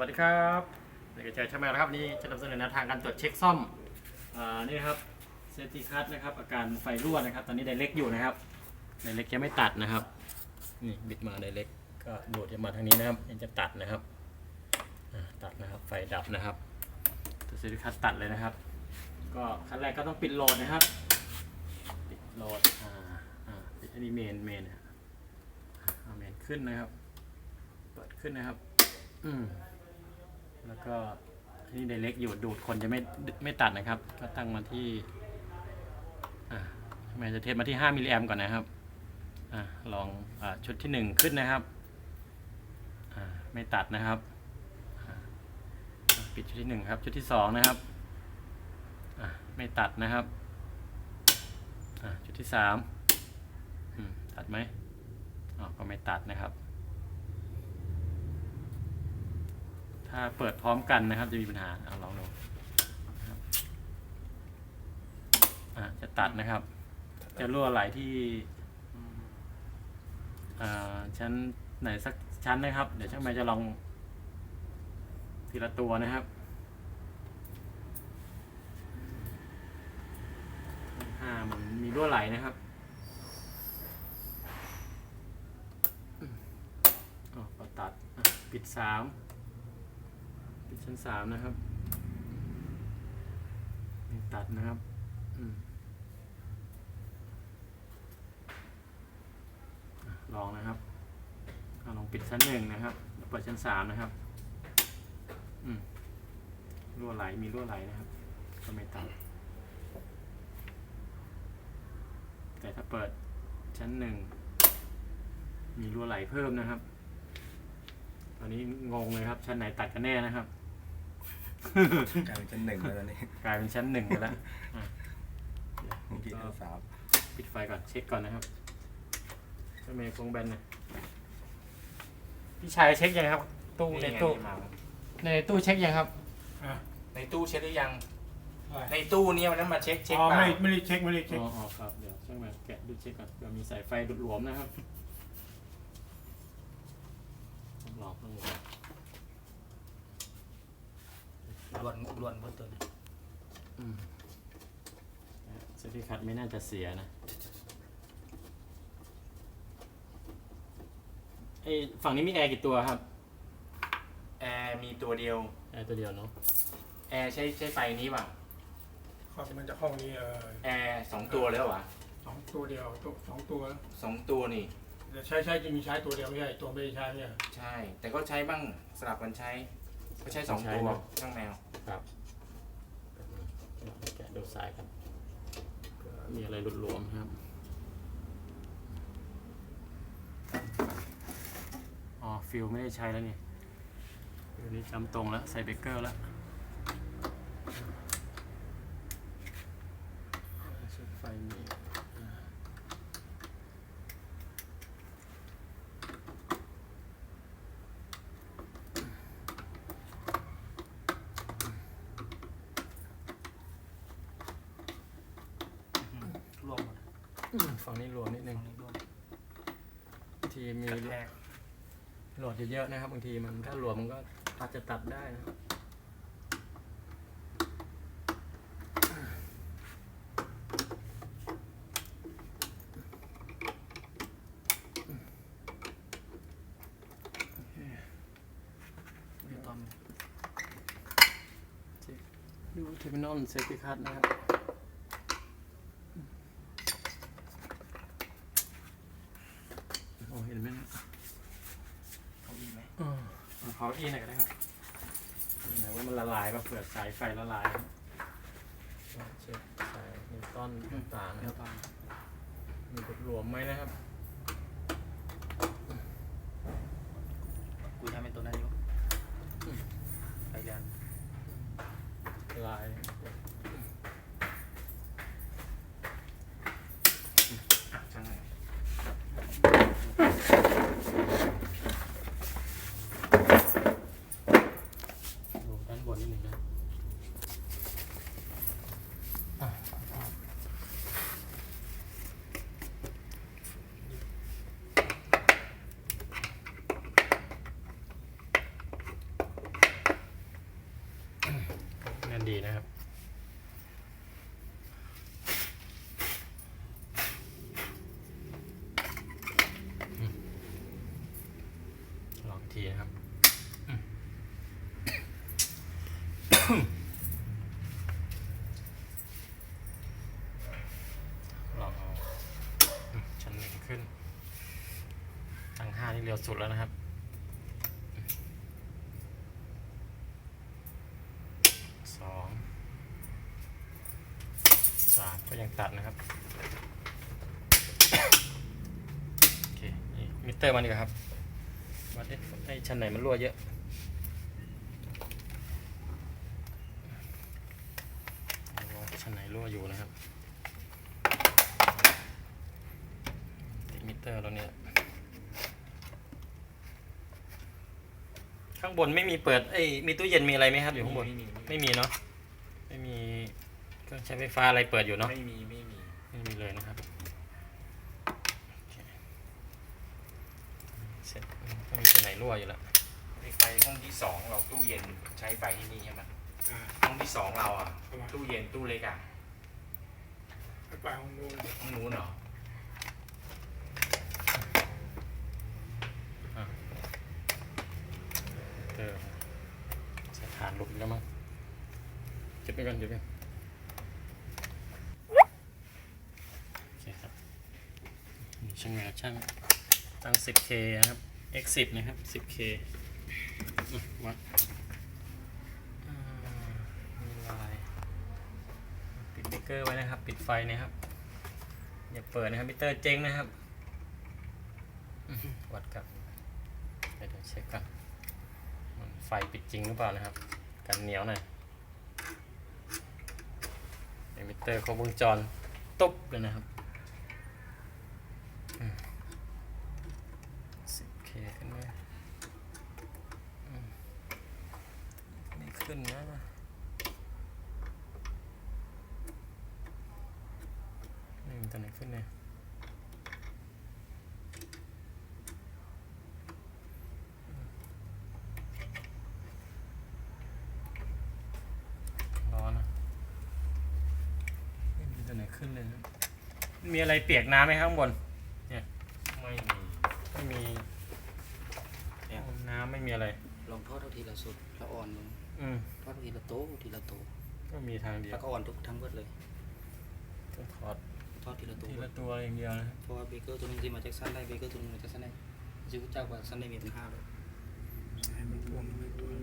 วัสดีครับเด็กเจอช่างแมวนะครับนี่จะนำเสนอแนวทางการตรวจเช็คซ่อมอ่านี่ครับเซตี้คัทนะครับอาการไฟรั่วนะครับ ตอนนี้ไดเล็กอยู่นะครับไดเล็กยังไม่ตัดนะครับนี่บิดมาไดเล็กก็ดูดจะมาทางนี้นะครับยังจะตัดนะครับตัดนะครับไฟดับนะครับตัวเซตี้คัทตัดเลยนะครับ ก็ขั้นแรกก็ต้องปิดโหลดนะครับ ปิดโหลดอ่าอ่าปิดอันนี้เมนเมนอะอ่าเมนขึ้นนะครับ เปิดขึ้นนะครับ อืม แล้วก็นี่ไดเล็กอยู่ดูดคนจะไม่ไม่ตัดนะครับ ก็ตั้งมาที่อ่าแมนจะเทสมาที่ 5มิลลิแอมก่อนนะครับอ่าลองอ่าชุดที่ 1 ขึ้นนะครับอ่าไม่ตัดนะครับ ปิดชุดที่ 1 ครับ ชุดที่ 2 นะครับอ่าไม่ตัดนะครับอ่าชุดที่3อืมตัดไหมอ๋อก็ไม่ตัดนะครับ ถ้าเปิดพร้อมกันนะครับ จะมีปัญหาเอาลองดูจะตัดนะครับ จะรั่วไหลที่ชั้นไหนสักชั้นนะครับ เดี๋ยวช่างแมนจะลองทีละตัวนะครับห้ามันมีรั่วไหลนะครับอืมอ๋อก็ตัดปิดสาม ชั้นสามนะครับตัดนะครับอลองนะครับอลองปิดชั้นหนึ่งนะครับเปิดชั้นสามนะครับรั่วไหลมีรั่วไหลนะครับ ก็ไม่ตัดแต่ถ้าเปิดชั้นหนึ่งมีรั่วไหลเพิ่มนะครับ ตอนนี้งงเลยครับชั้นไหนตัดกันแน่นะครับ กลายเป็นชั้นหนึ่งแล้วตอนนี้กลายเป็นชั้นหนึ่งไปแล้วอะเมื่อกี้ชั้นสามปิดไฟก่อนเช็คก่อนนะครับเจ้าเมย์คงแบนนะพี่ชายเช็คยังครับ ตู้ในตู้ในตู้เช็คยังครับอะในตู้เช็คหรือยังอะไรในตู้เนี่ยวันนั้นมาเช็คเช็คอ๋อเปล่าไม่ไม่ได้เช็คไม่ได้เช็คอ๋ออ๋อครับเดี๋ยวช่างมาแกะดูเช็คก่อนเดี๋ยวมีสายไฟดุดหลวมนะครับต้องลองต้องลอง ล้วนล้วนบนตัวนี้อืมเซฟตี้คัทไม่น่าจะเสียนะไอฝั่งนี้มีแอร์กี่ตัวครับ แอร์มีตัวเดียว แอร์ตัวเดียวเนาะ แอร์ใช้ใช้ไฟนี้เปล่าครับมันจะห้องนี้เออแอร์สองตัวแล้ววะสองตัวเดียวตัวสองตัวสองตัวนี่แต่ใช้ใช้จะมีใช้ตัวเดียวไม่ใช่ตัวไม่ได้ใช้เนี่ย ใช่ แต่ก็ใช้บ้างสลับกันใช้ ก็ใช้สองตัวช่างแมวครับแกะดูสายครับเผื่อมีอะไรหลุดหลวมครับ อ๋อฟิลไม่ได้ใช้แล้วนี่ฟิลนี้จำตรงแล้ว ใส่เบรกเกอร์แล้วชุดไฟมีรวม ฝั่งนี้รวมนิดนึงบางทีมีกระแทกโหลดเยอะๆนะครับบางทีมันถ้าหลวมมันก็อาจจะตัดได้นะครับดูเทอร์มินอลเซฟตี้คัทนะครับ โอ้เห็นไหมนะ เขาอีไหม เอาเขาอีหน่อยก็ได้ครับไหนว่ามันละลายป่ะเผื่อ สายไฟละลายครับเช็คสายนิวตันต่างๆนะครับมีกดหลวมไหมนะครับ กูทำเป็นตัวนั้นอยู่ไปกัน ละลาย ช่างแมว ดูด้านบนนิดนึงนะ ดีนะครับ อืมลองทีนะครับอืมลองเอาอืมชั้นหนึ่งขึ้น ตั้งห้านี่เร็วสุดแล้วนะครับ สอง สามก็ยังตัดนะครับ โอเค นี่มิเตอร์มันดีกว่าครับวัดได้ให้ชั้นไหนมันรั่วเยอะชั้นไหนรั่วอยู่นะครับติมิเตอร์แล้วเนี่ย ข้างบนไม่มีเปิดเอ้ยมีตู้เย็นมีอะไรไหมครับ อยู่ข้างบน ไม่มีไม่มีเนาะไม่มีเครื่องใช้ไฟฟ้าอะไรเปิดอยู่เนาะไม่มีไม่มีไม่มีเลยนะครับโอเคเสร็จต้องมีตัวไหนรั่วอยู่แล้วไฟไฟห้องที่สองเราตู้เย็นใช้ไฟที่นี่ใช่ไหมห้องที่สองเราอะตู้เย็นตู้เล็กอะ ไปไปห้องนู้นห้องนู้นเหรอ เตอร์ใส่ฐานหลุดอีกแล้วมั้งเก็บไปก่อนเก็บไปโอเคครับนี่ช่างงานช่างตั้ง 10K นะครับ X10 นะครับ 10K วัดอ่ลายปิดเบรกเกอร์ไว้นะครับ ปิดไฟนะครับ อย่าเปิดนะครับมิเตอร์เจ๊งนะครับ วัดกับเดี๋ยวเดี๋ยวเช็คกัน ไฟปิดจริงหรือเปล่านะครับ กันเหนียวหน่อยเอมิเตอร์ครบวงจรตุ๊บเลยนะครับอืม 10K ขึ้นไหมอืมไม่ขึ้นนะนี่มันตัวไหนขึ้นเนี่ยร้อนนะไม่มีตัวไหน ขึ้นเลยนะมีอะไรเปียกน้ำไหมครับข้างบน ไม่มีไม่มีเนี่ยน้ำไม่มีอะไร ลองทอดเอาทีละสุดแล้วอ่อนลงอืม ทอดทีละโต๊ะทีละโต๊ะก็มีทางเดียวแล้วก็อ่อนทุกทั้งเบิดเลย ต้องถอดทอดทีละโต๊ะทีละตัวอย่างเดียวนะครับเพราะว่าเบเกอร์ตัวนึงที่มาจากซันได้เบเกอร์ตัวนึงมาจากซันได้จิวจ้ากว่าซันได้มีเป็นห้าเลย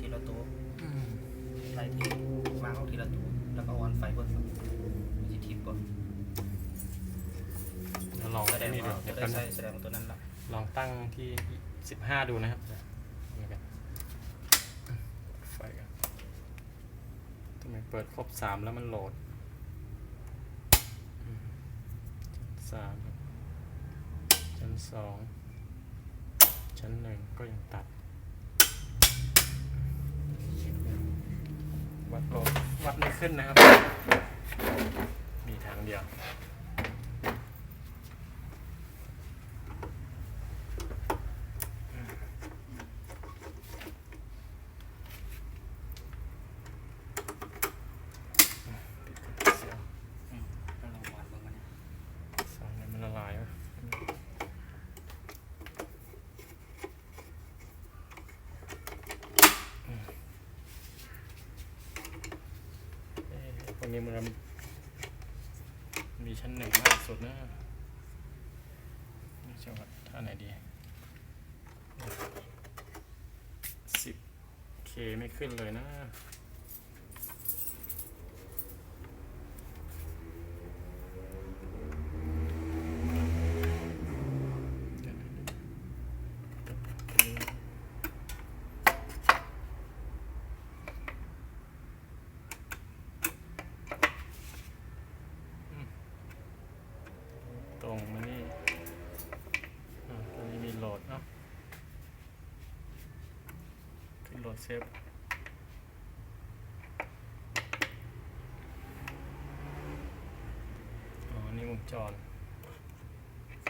ทีละโต๊ะไล่ทีวางเอาทีละโต๊ะแล้วก็อ่อนไฟเบิดครับมันจะ ทิปก่อนเดี๋ยวลองแสดงนี่ดูว่าเดี๋ยวจะได้แป๊บใส่นึงแสดงว่าตัวนั้นละลองตั้งที่สิบห้าดูนะครับนี่กันไฟกันทำไมเปิดครบสามแล้วมันโหลดอืมชั้นสามครับชั้นสองชั้นหนึ่งก็ยังตัด วัดโหลดวัดไม่ขึ้นนะครับ มีทางเดียวเสียวอืมแล้วลองวานเบ้างมันยสายเนี่ยมันละลายวะอืมเอ๊ะพวกนี้มัน มีชั้นหนึ่งมากสุดนะนี่จะวัดท่าไหนดีสิบเคไม่ขึ้นเลยนะ ตรงมานี่อ่าตอนนี้มีโหลดเนาะขึ้นโหลด เซฟอ๋อนี่วงจร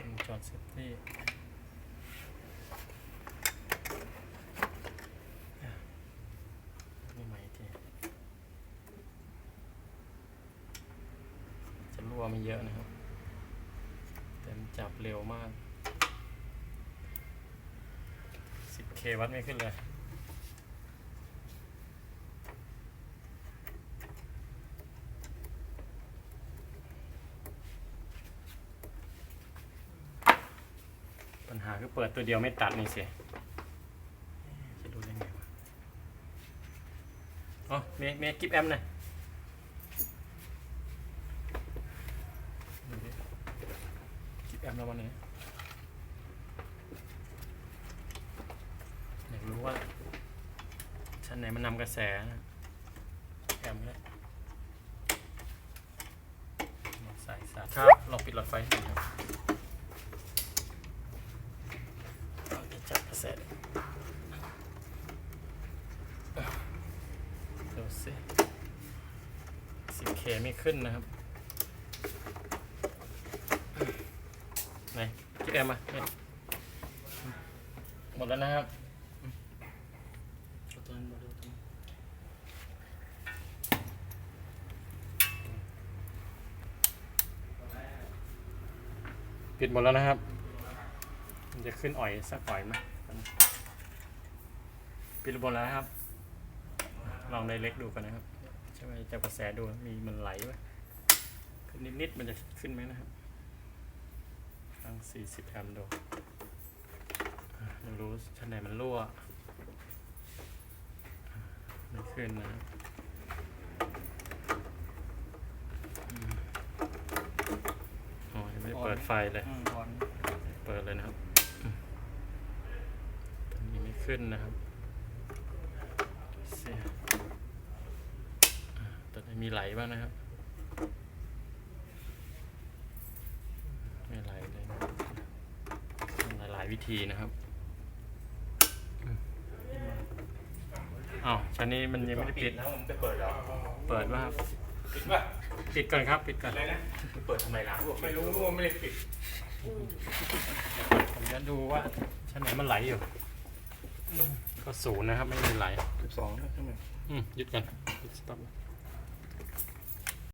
วงจรเซฟตี้อ่นี่ใหม่อีกทีว่าไม่เยอะนะครับเต็มจับเร็วมาก 10k วัดไม่ขึ้นเลย ปัญหา คือเปิดตัวเดียวไม่ตัดนี่สิจะดูได้ไงวะอ๋อเมย์เมย์กิฟแอมน่อยดูดิกิฟแอมแล้ววันนี้อยากรู้ว่าชั้นไหนมันนำกระแสนะแอมแล้วสายสาครับลองปิดหลอดไฟหน่อยครับเอาเดี๋ยวจับกระแสดิดู สิ 10K ไม่ขึ้นนะครับไหนคิดแอมมาหมดแล้วนะครับปิดหมดแล้วนะครับมันจะขึ้นอ่อยสักอ่อยไหมปิดหมดแล้วนะครับ ลองไดเล็กดูกันนะครับใช่ไหมจะกระแสดูมีมันไหลไหมขึ้นนิดๆมันจะขึ้นไหมนะครับตั้ง 40 แอมป์ดูอะไม่รู้ชั้นไหนมันรั่วอะไม่ขึ้นนะครับอืมอ๋อยังไม่ได้เปิดไฟเลย เปิดเลยนะครับอืมตอนนี้ไม่ขึ้นนะครับเสียอ่าตอนนี้มี ไหลบ้างนะครับ ไม่ไหลเลยนะครับหลายหลายๆวิธีนะครับอืมอ้าวชั้นนี้มันยังไม่ได้ปิดแล้วมันจะเปิดเหรอเปิดว่าครับปิดป่ะปิดก่อนครับ ปิดก่อนอะไรนะเปิดทำไมล่ะไม่รู้ว่าไม่ได้ปิดผมจะดูว่าชั้นไหนมันไหลอยู่อืมก็ศูนย์นะครับ ไม่มีไหลสิบสองใช่ไหมอืมหยุดกันหยุดสต็อป